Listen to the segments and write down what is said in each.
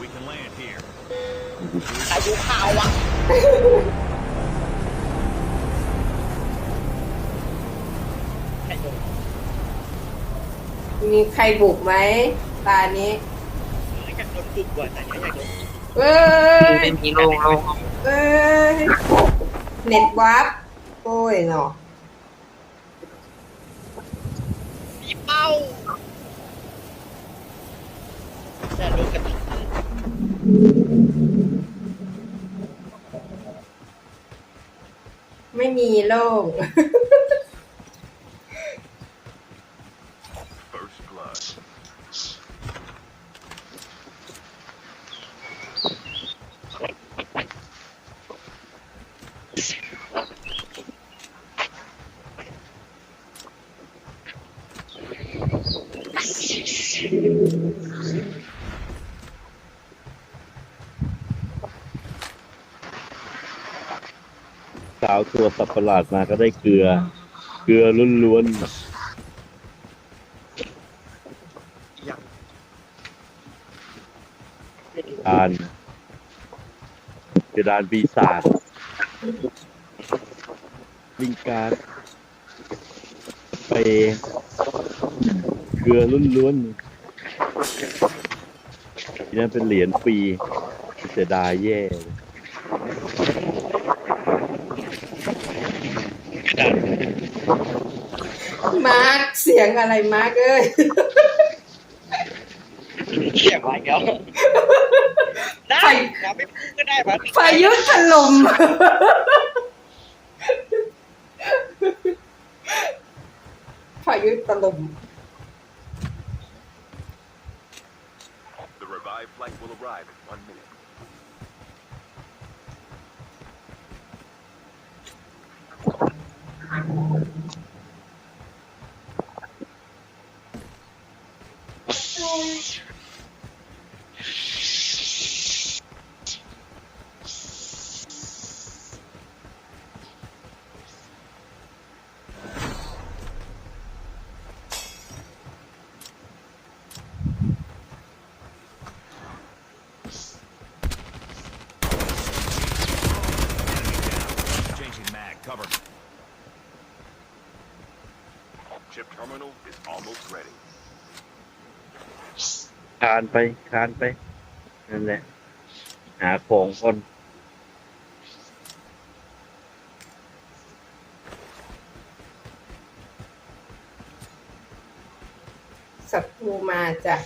We can land here. อายุข่าวอะมีใครบุกไหมตานี้อยากโดนจุดก่อนแต่เนี้ยอยากโดนเอ้ยไม่มีลงลงเอ้ยเน็ตวับโอ้ยเนาะมีเป้าแต่โดนกระตุก ไม่มีโล่งาวตัวสัตว์ประหลาดมาก็ได้เกลือ เกลือล้วนอย่างๆทานกระดานปีศาจลิงการดไปเกลือล้วนๆที่นั่นเป็นเหรียญฟรีเสียดายแย่เลย มาร์คเสียงอะไรมาร์คเอ้ยเขียงอะไรเงี้ยได้เราไม่พูดก็ได้ปะพายุถล่มพายุถล่ม The revived flight will arrive in one minute. Bye. คานไปคานไปนั่นแหละหาของคนศัตรูมาจ้ะ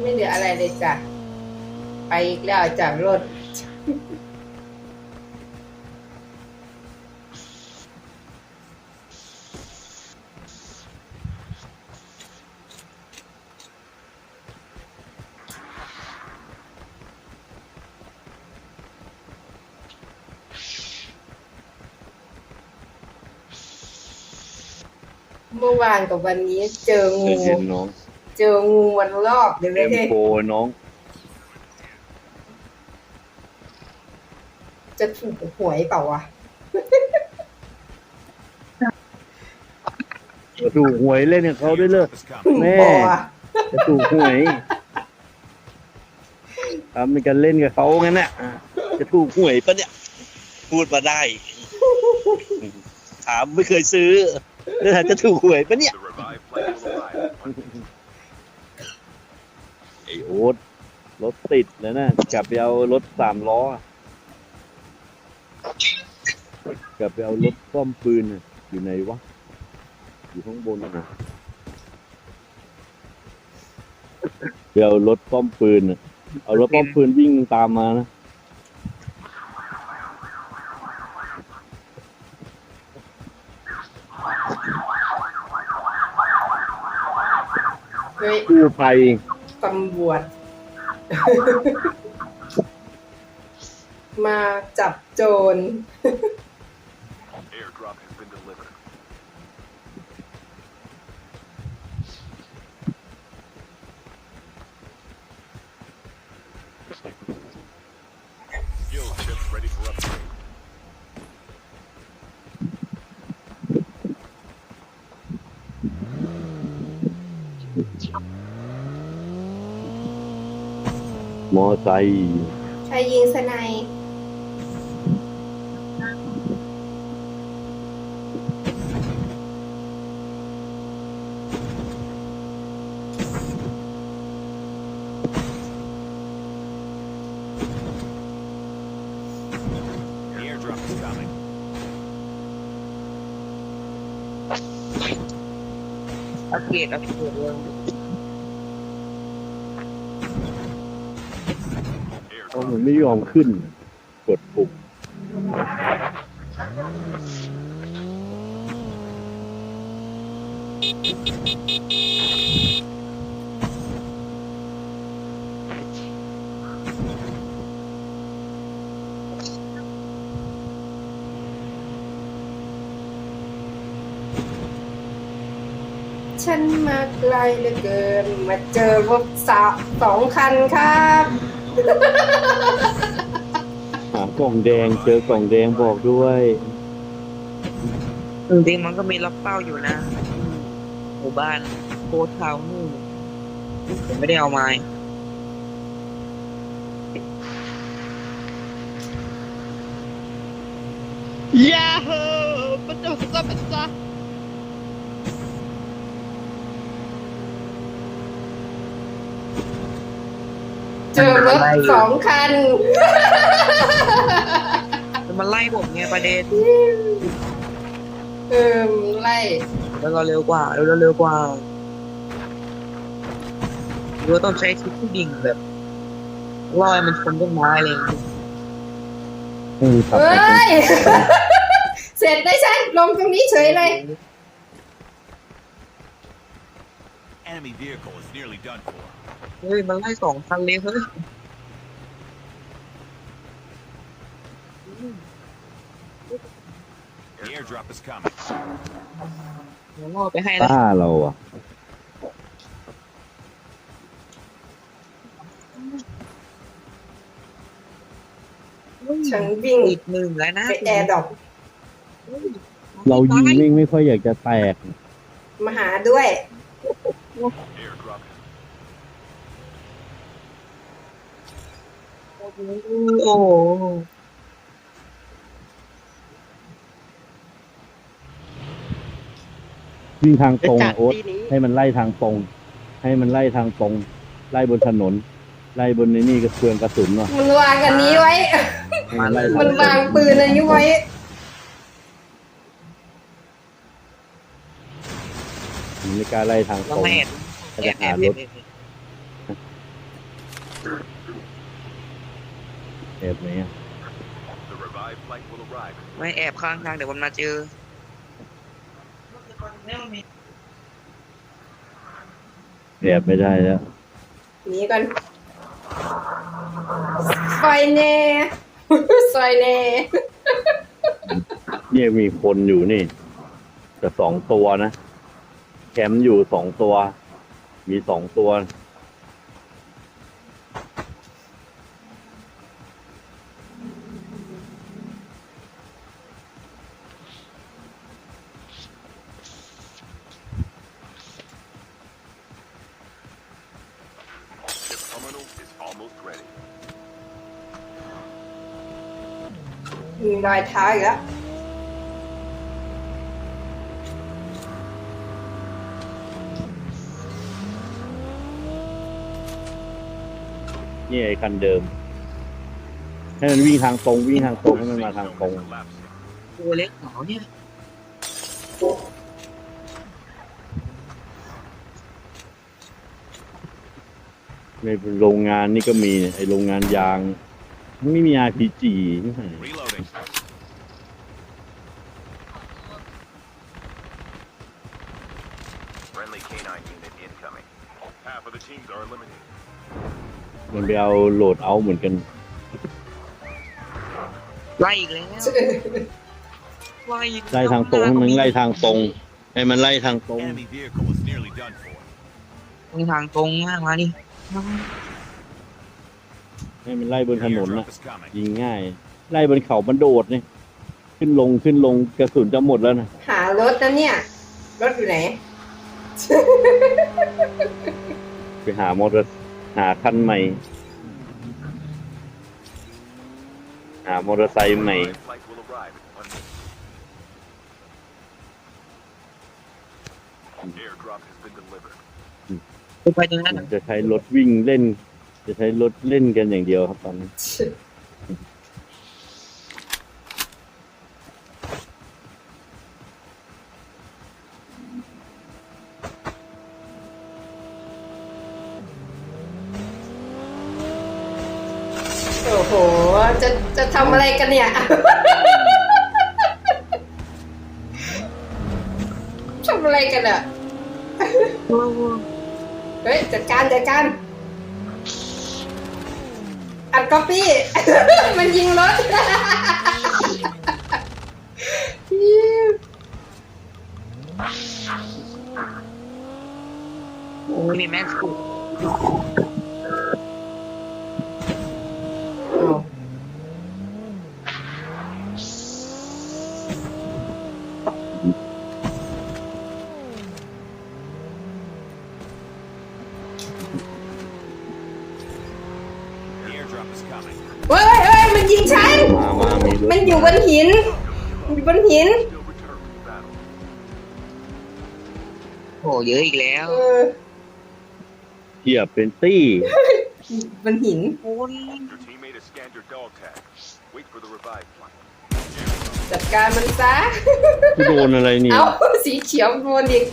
ไม่เหลืออะไรเลยจ้ะ ไป อีกแล้วจากรถ เมื่อวานกับวันนี้เจอเคงูยเห็นน้องเจองูวันรอบเดี๋ยวเอ็ไม่มได้โฟน้อง จะถูกหวยเปล่าวะจะถูกหวยเล่นกับเขาด้วยเลย Drop is coming. แม่บ่อะจะถูกหวยทำเป็นกันเล่นกับเขางั้นน่ะอะจะถูกหวยปะเนี่ย พูดมาได้ ถามไม่เคยซื้อแล้วจะถูกหวยปะเนี่ย The revived flight will arrive in one minute. ไอโอ๊ตรถติดแล้วนะกลับไปเอารถสามล้ออะ กลับไปเอารถซ่อมปืนน่ะอยู่ไหนวะ อยู่ข้างบนน่ะไปเอารถซ่อมปืนน่ะเอารถซ่อมปืนวิ่งตามมานะเฮ้ยกู้ภัยตำรวจ มาจับโจร Airdrop has been delivered. มอไซค์ใครยิงสไนย เกรดอัปเลยเพราะ Airdrop. มันไม่ยอมขึ้น กดปุ่ม นมาไกลเหลือเกิน มาเจอรถสาสองคันครับหากล่องแดงเจอกล่องแดงบอกด้วยจริงๆมันก็มีล็อกเป้าอยู่นะหมู่บ้านโคททาวน์นู่นผมไม่ได้เอามายาโฮปัจจุบันปัจจุบั เจอรถสองคัน มันไล่ผมไงประเด็นเออไล่แล้วก็เร็วกว่าเร็วเร็วกว่าหรือว่าต้องใช้ทิศที่ดิ่งแบบลอยมันชนต้นไม้อะไรอย่างเงี้ยเออขับเฮ้ไปยเสร็จได้ฉันลงตรงนี้เฉยเลย Enemy vehicle is nearly done for. เฮ้ย มันไล่สองคันเลยเฮ้ย The airdrop is coming. เดี๋ยวล่อไปให้นะป้าเราอะฉันวิ่งอีกหนึ่งแล้วนะไปแอร์ดรอปเรายิงไม่ไม่ค่อยอยากจะแตก มาหาด้วย Airdrop. โอ้โหวิ่งทางตรงจัอะดโอ๊ตที่นี้ให้มันไล่ทางตรง ให้มันไล่ทางตรง ไล่บนถนน ไล่บนในนี่กระเพืองกระสุนว่ะมันวางอันนี้ไว้ให้มันไล่ทางมันตรวางงปืนอันนี้ไว้มันไม่กล้าไล่ทางตเรารงไม่แอบก็แอจะบแอหาบรแอถบ แอบไหนอะ The revived flight will arrive. ไม่แอบข้างทางเดี๋ยวมันมาเจอแอบไม่ได้แล้วหนีกันซอยเน่ซอยเน่เนี่ยมีคนอยู่นี่แต่สองตัวนะ แคมป์อยู่สองตัว มีสองตัว มีรอยเท้าอีกแล้วนี่ไอ้คันเดิม ให้มันวิ่งทางตรงวิ่งทางตรงให้มันมาทางตรง Collapsing. ตัวเล็กเหรอเนี่ย ในโรงงานนี่ก็มีเนี่ยไอโรงงานยาง ไม่มี RPG Reloading. Friendly canine unit incoming. Half of the teams are eliminated. มันไปเอาโหลดเอาเหมือนกัน ไล่อีกแล้วไล่อีกไล่ทางตรงให้มันไล่ทางตรง ให้มันไล่ทางตรง Enemy vehicle is nearly done for. ตรงทางตรงมากมาดิ ให้มันไล่บน The ถนนน่ะ airdrop is coming. ยิงง่าย ไล่บนเขามันโดดนี่ขึ้นลงขึ้นลงกระสุนจะหมดแล้วนะหารถนะเนี่ย รถอยู่ไหน ไปหามอเตอร์หาคันใหม่ หามอเตอร์ไซค์ใหม่ ไปตรงนั้นน่ะจะใช้รถวิ่งเล่น จะใช้รถเล่นกันอย่างเดียวครับตอนนี้โอ้โห จะจะทำอะไรกันเนี่ย ทำอะไรกันอะ เฮ้ยจัดการจัดการ อัดก๊อปปี้ มันยิงรถ โอ้ยมีแม็กซ์กู เฮ้ยเฮ้ยมันยิงฉัน มามามีรถ มัน อยู่บนหินมันอยู่บนหิน Still return to the battle. โอ้เยอะอีกแล้ว เออเทียบเป็นตี้ บนหิน โอ้ย Your teammate has scanned your dog tag. Wait for the revive flight. จัดการมันซะ กูโดนอะไรนี่เอาสีเขียวโดนอีก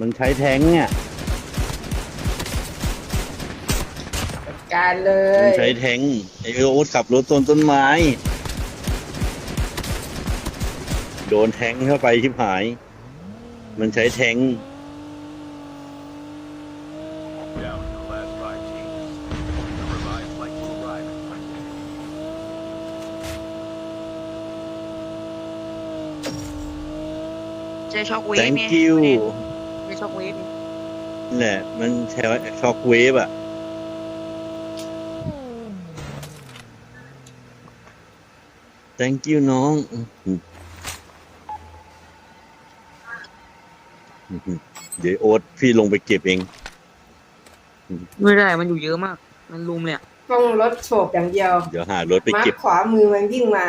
มันใช้แท้งเนี่ย การเลมันยใช้แท้งไอโอ๊ตขับรถต้นต้นไม้ โดนแท้งเข้าไปชิบหาย มันใช้แท้ง Down to the last five teams. The revive flight will arrive in one minute. ใช้ช็อกเวฟ thank เนี่ย you ใช้ช็อกเวฟเนี่ยนี่แหละ มันใช้ช็อคเวฟอะ thank you น้องอื้อหือเดี๋ยวโอ๊ตพี่ลงไปเก็บเอง ไม่ได้มันอยู่เยอะมาก มันลุมเลยอะต้องรถโฉบอย่างเดียว เดี๋ยวหารถไปมาร์เก็คบขวามือมันวิ่งมา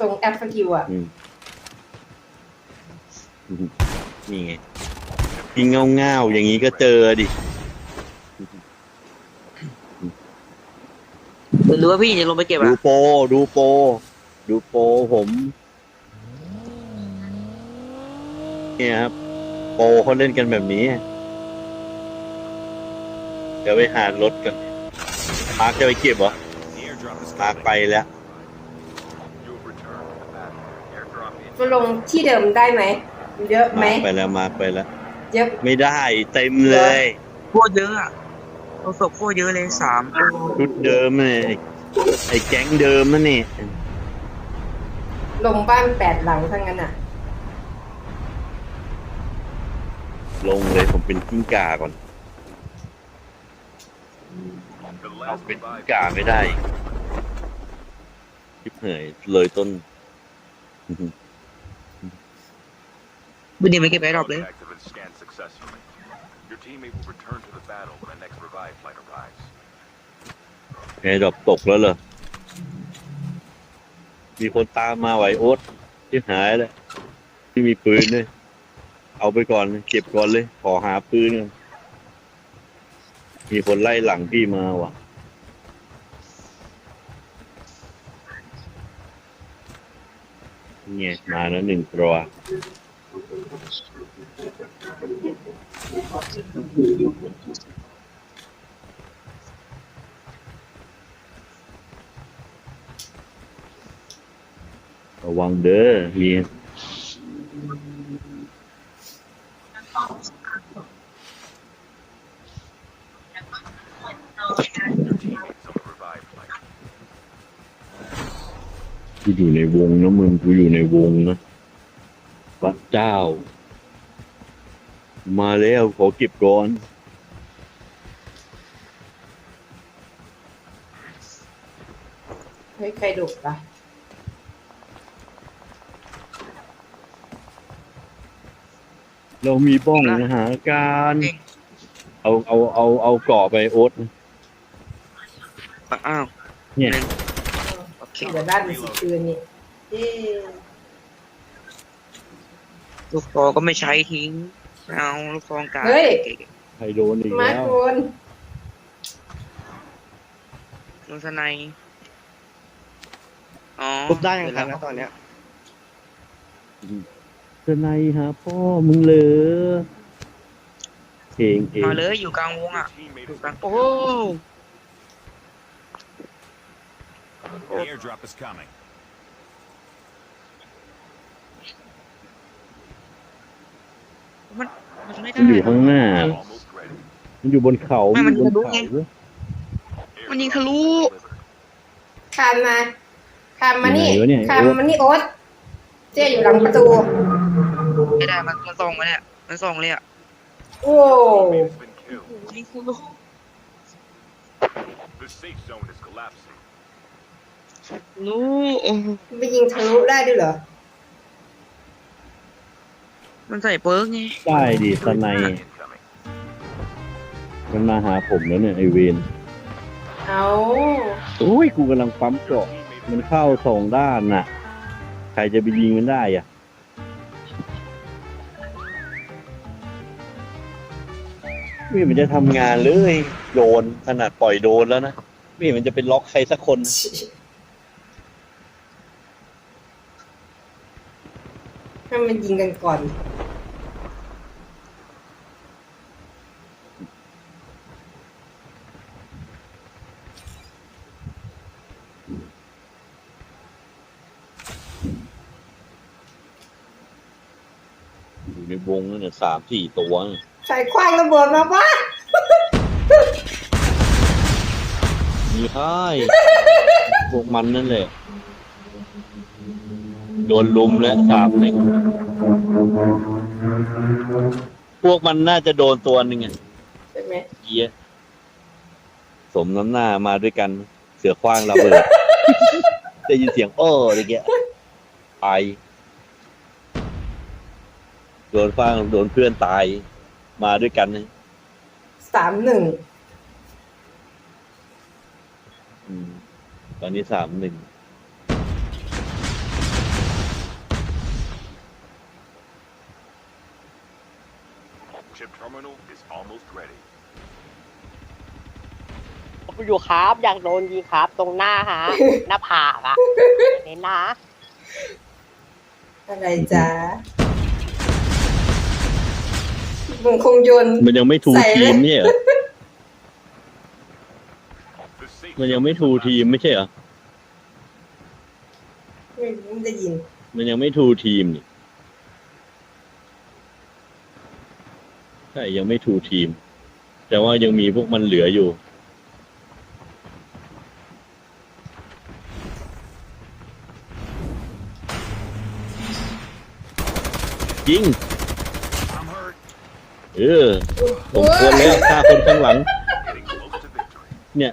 ตรงแอปสกิลอะ อืมอืมนี่ไงยิงเงาเงาๆอย่างนี้ก็เจอดิ หรือว่าพี่จะลงไปเก็บดูอะโปรดูโปร ดูโปรผม เนี่ยครับ โปรเขาเล่นกันแบบนี้ เดี๋ยวไปหารถกันมาร์คจะไปเก็บเหรอ The airdrop is มาร์ค coming. ไปแล้ว You've returned to the battle. Airdrop in. ก็ลงที่เดิมได้ไหม เยอะไหม มาร์คไปแล้วมาร์คไปแล้ว เยอะไม่ได้เต็มเลย โคตรเยอะอะเราศพโคตรเยอะเลยสามตัวชุดเดิมเลยไอ้ไอ้แก๊งเดิมนั่นนี่ ลงบ้านแปดหลังทั้งนั้นอะ ลงเลยผมเป็นกิ้งก่าก่อน The เอา last เป็นกิ้ง revive ก่าไม่ได้ชิบเหยเลยต้นบุญดีไม่เก็บไอ้ดรอปเลย Tags have been scanned successfully. Your teammate will return to the battle when the next revive flight arrives. ไงดอกตกแล้วเหรอ มีคนตามมาไหวโอ๊ตที่หายแล้วที่มีปืนเลยเอาไปก่อนเก็บก่อนเลย ขอหาปืนก่อนมีคนไล่หลังพี่มาว่ะ เนี่ยมาแล้วหนึ่งตัว ระวังเด้อมีกูอยู่ในวงนะมึงกูอยู่ในวงนะพระเจ้า มาแล้วขอเก็บก่อนเฮ้ยใครดุล่ะ เรามีบ้องนะหาการจริงเอาเอาเอาเอาเกราะไปโอ๊ตอ้าวเนี่ยหงโอเคเดี๋ยวบ้านมันสิคืนนี่เอ๊ะลูกฟองก็ไม่ใช้ทิ้ง เอาลูกฟองกาเฮ้ยใครโดนอีกมาแล้วโคนลูกสไนยอ๋อผมได้ยังทันนะตอนเนี้ย จะในหาพ่อมึงเลยเองเองมาเลยอยู่กลางวง Your อะ teammate อยู่ is กลาง back. โอ้ The airdrop is coming. มันมันไม่ได้มันอยู่ข้างหน้า Almost ready. มันอยู่บนเขาไม่มัน อยู่บนทะลุเขาไงมันยิงทะลุคานมาคานมานี่ไหนวะเนี่ยคานมานี่โอ๊ตเจ๊อยู่หลังประตู ไม่ได้มันมันส่งมาเนี่ยมันส่งเลยอะโอ้ Teammate's been killed. ยิงทะลุ The safe zone is collapsing. รู้โอ้ไปยิงทะลุได้ด้วยเหรอ มันใส่เปิร์กไงได้ดิสไนย Incoming. มันมาหาผมแล้วเนี่ยไอเวนเอาโอ้ยกูกำลังปั๊มเกราะ Teammate มันเข้าสองด้านน่ะ ใครจะไปยิงมันได้อะ ไม่เห็นมันจะทำงานเลยโดนขนาดปล่อยโดนแล้วนะไม่เห็นมันจะเป็นล็อกใครสักคนให้มันยิงกันก่อน อยู่ในวงนั่นน่ะสามสี่ตัวน่ะ ใส่คว้างระเบิดมาปะมีค่ายพวกมันนั่นแหละ โดนลุมแล้วสามหนึ่งพวกมันน่าจะโดนตัวหนึ่งอะใช่ไหมเยียสมน้ำหน้ามาด้วยกัน เสือคว้างระเบิดได้ยินเสียง โอ้อะไรเงี้ยไปโดนคว้างโดนเพื่อนตาย มาด้วยกันนะสามหนึ่งอืมตอนนี้สามหนึ่ง Chip terminal is almost ready. อยู่ครับ อยากโดนยิงครับ ตรงหน้าฮะ หน้าผากอะเน้นนะอะไรจ๊ะ มึงคงโยนมันยังไม่ทูใส่เลยทีมไม่ใช่เหรอ The safe มันยัง zone ไม่ is ทูทีม collapsing. ไม่ใช่เหรอไม่ไม่ได้ยิน มันยังไม่ทูทีมนี่ใช่ยังไม่ทูทีม แต่ว่ายังมีพวกมันเหลืออยู่ ยิง I'm hurt. เออผมควรแล้วฆ่าคนข้างหลัง เนี่ย